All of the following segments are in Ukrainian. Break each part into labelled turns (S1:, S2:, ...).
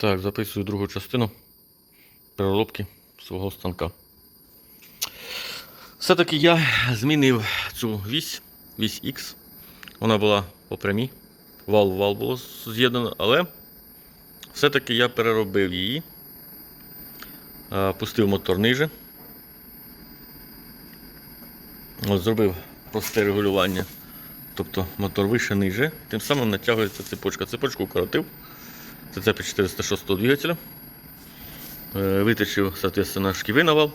S1: Так, записую другу частину переробки свого станка. Все-таки я змінив цю вісь, вісь X. Вона була по прямій. Вал в вал було з'єднано, але все-таки я переробив її. Пустив мотор ниже. Зробив просте регулювання. Тобто мотор вище ниже. Тим самим натягується цепочка. Цепочку укоротив. Це цепи 406 двигателя. Е, Виточив, соответственно, шківи на.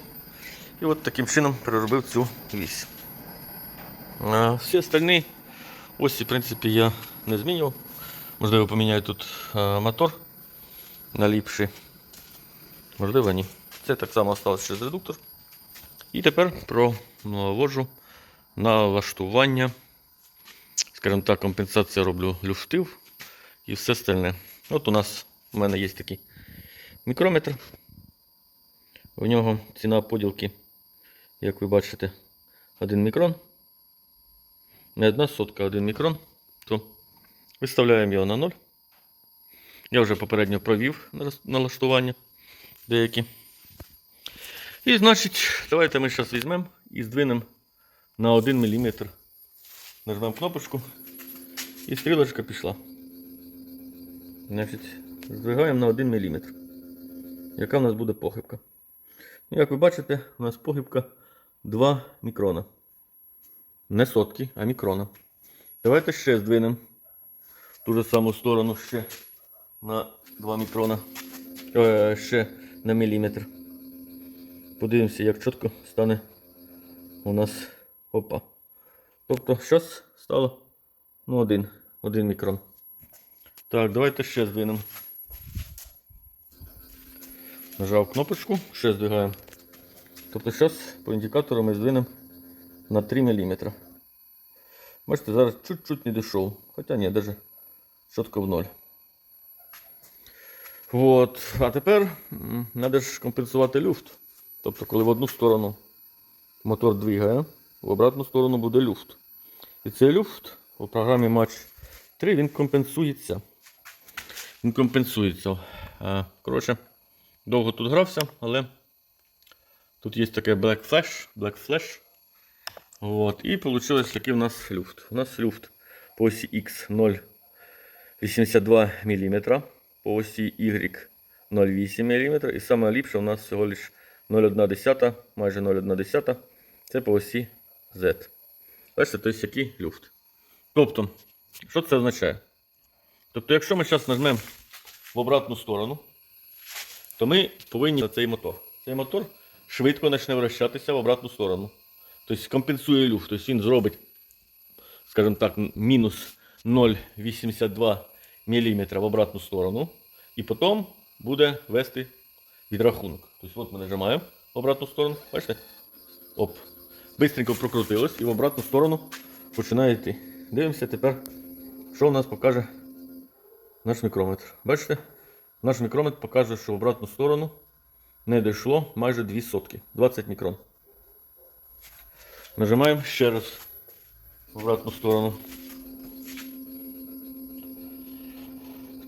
S1: І от таким чином переробив цю вісь. А всі остальні осі, в принципі, я не змінював. Можливо, поміняю тут е, мотор на ліпший. Можливо, ні. Це так само залишилось через редуктор. І тепер проводжу налаштування. Скажімо так, компенсація роблю люфтив і все остальне. От у нас у мене є такий мікрометр. В нього ціна поділки, як ви бачите, 1 мікрон. Не одна сотка, а 1 мікрон. То виставляємо його на 0. Я вже попередньо провів налаштування деякі. І значить, давайте ми зараз візьмемо і здвинемо на 1 мм. Нажмемо кнопочку і стрілочка пішла. Значить, здвигаємо на 1 мм. Яка в нас буде похибка? Ну, як ви бачите, у нас похибка 2 мікрона. Не сотки, а мікрона. Давайте ще здвинемо ту же саму сторону ще на 2 мікрона. Е, ще на міліметр. Подивимося, як чітко стане у нас опа. Тобто, зараз стало ну, один, один мікрон. Так, давайте ще здвинемо. Нажав кнопочку, ще здвигаємо. Тобто зараз по індикатору ми здвинемо на 3 мм. Бачите, зараз чуть-чуть не дійшов. Хоча ні, навіть чітко в ноль. От. А тепер треба ж компенсувати люфт. Тобто, коли в одну сторону мотор двигає, в обратну сторону буде люфт. І цей люфт у програмі Match 3 він компенсується. Компенсується. Коротше, довго тут грався, але тут є таке Black Flash. Black Flash. От. І вийшло який у нас люфт. У нас люфт по осі X 0,82 мм, по осі Y 0,8 мм. І саме ліпше у нас всього лиш 0,1, майже 0,1. Це по осі Z. Бачите, тобто який люфт. Тобто, що це означає? Тобто, якщо ми зараз нажмемо в обратну сторону, то ми повинні на цей мотор. Цей мотор швидко почне вращатися в обратну сторону. Тобто компенсує люфт. Тобто він зробить, скажімо так, мінус 0,82 мм в обратну сторону. І потім буде вести відрахунок. Тобто от ми нажимаємо в обратну сторону. Бачите? Оп. Бистренько прокрутилось і в обратну сторону починає йти. Дивимося тепер, що у нас покаже наш мікрометр. Бачите? Наш мікрометр покаже, що в обратну сторону не дійшло майже 2 сотки. 20 мікрон. Нажимаємо ще раз в обратну сторону.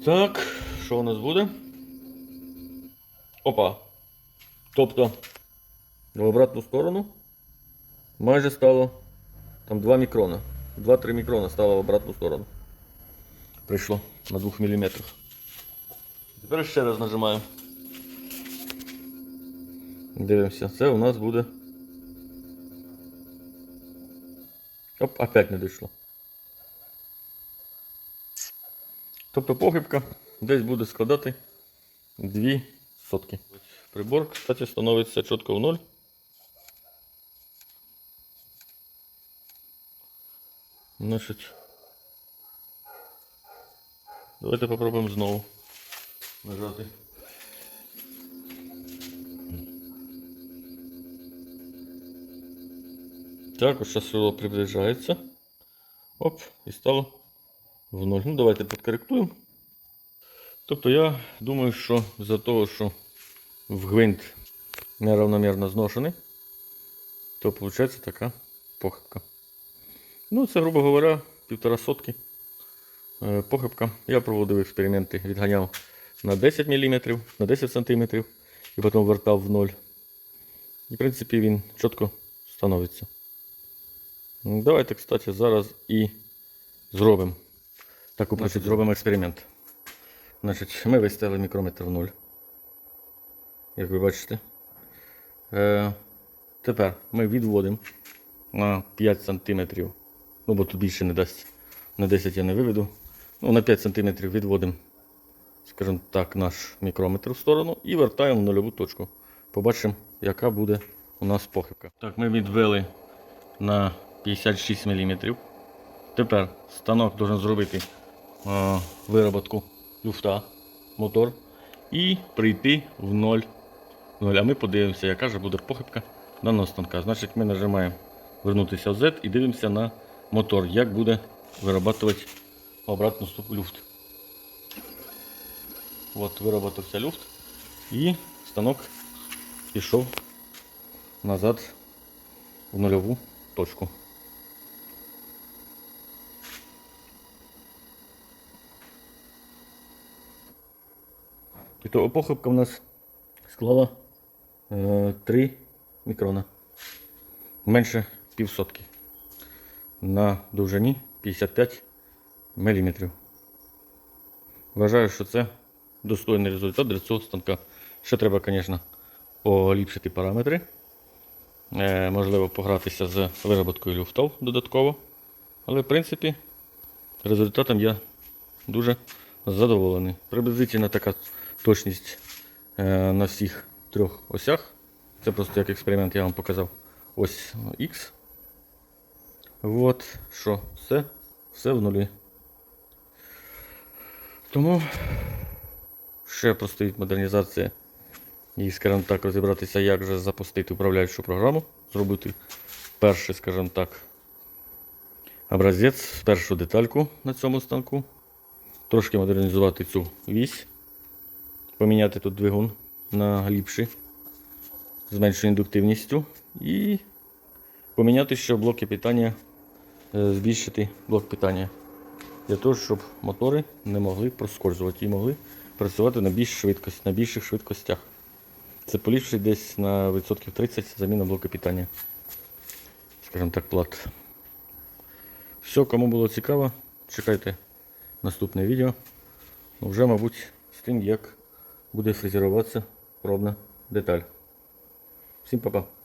S1: Так, що у нас буде? Опа. Тобто в обратну сторону майже стало там 2 мікрона. 2-3 мікрона стало в обратну сторону. Прийшло на 2 мм. Тепер ще раз нажимаємо. Дивимося, це у нас буде. Оп, опять не дійшло. Тобто похибка десь буде складати 2 сотки. Прибор, кстати, становиться чітко в ноль. Значить. Давайте попробуємо знову нажати. Так, ось село приближається. Оп, і стало в ноль. Ну, давайте підкоректуємо. Тобто я думаю, що за того, що в гвинт неравномірно зношений, то виходить така похибка. Ну, це, грубо говоря, півтора сотки похибка. Я проводив експерименти, відганяв на 10 мм, на 10 см і потім вертав в ноль. І, в принципі, він чітко становиться. Ну, Давайте, кстати, зараз і зробимо. Таку значить, зробимо експеримент. Значить, ми виставили мікрометр в нуль. Як ви бачите. Е, тепер ми відводимо на 5 см. Ну, бо тут більше не дасть. На 10 я не виведу. Ну, на 5 см відводимо, скажімо так, наш мікрометр в сторону і вертаємо в нульову точку. Побачимо, яка буде у нас похибка. Так, ми відвели на 56 мм. Тепер станок должен зробити е, вироботку люфта, мотор і прийти в 0. 0. А ми подивимося, яка ж буде похибка даного станка. Значить, ми нажимаємо вернутися в Z і дивимося на мотор, як буде вирабатувати обратно люфт. От вироботався люфт і станок пішов назад в нульову точку. І то похибка в нас склала е, 3 мікрона. Менше півсотки. На довжині 55 мм. Вважаю, що це достойний результат для цього станка. Ще треба, звісно, поліпшити параметри. Е, можливо, погратися з вироботкою люфтов додатково. Але, в принципі, результатом я дуже задоволений. Приблизительно така точність е, на всіх трьох осях. Це просто як експеримент я вам показав. Ось X. От, що, все, все в нулі. Тому ще простоїть модернізація і, скажімо так, розібратися, як же запустити управляючу програму, зробити перший, скажімо так, образець, першу детальку на цьому станку. Трошки модернізувати цю вісь, поміняти тут двигун на глибший з меншою індуктивністю і поміняти ще блоки питання, е, збільшити блок питання для того, щоб мотори не могли проскользувати і могли працювати на більш швидкость, на більших швидкостях. Це поліпшить десь на відсотків 30 заміна блоку питання. Скажімо так, плат. Все, кому було цікаво, чекайте наступне відео. Ну, Вже, мабуть, з тим, як буде фрезеруватися пробна деталь. Всім па-па.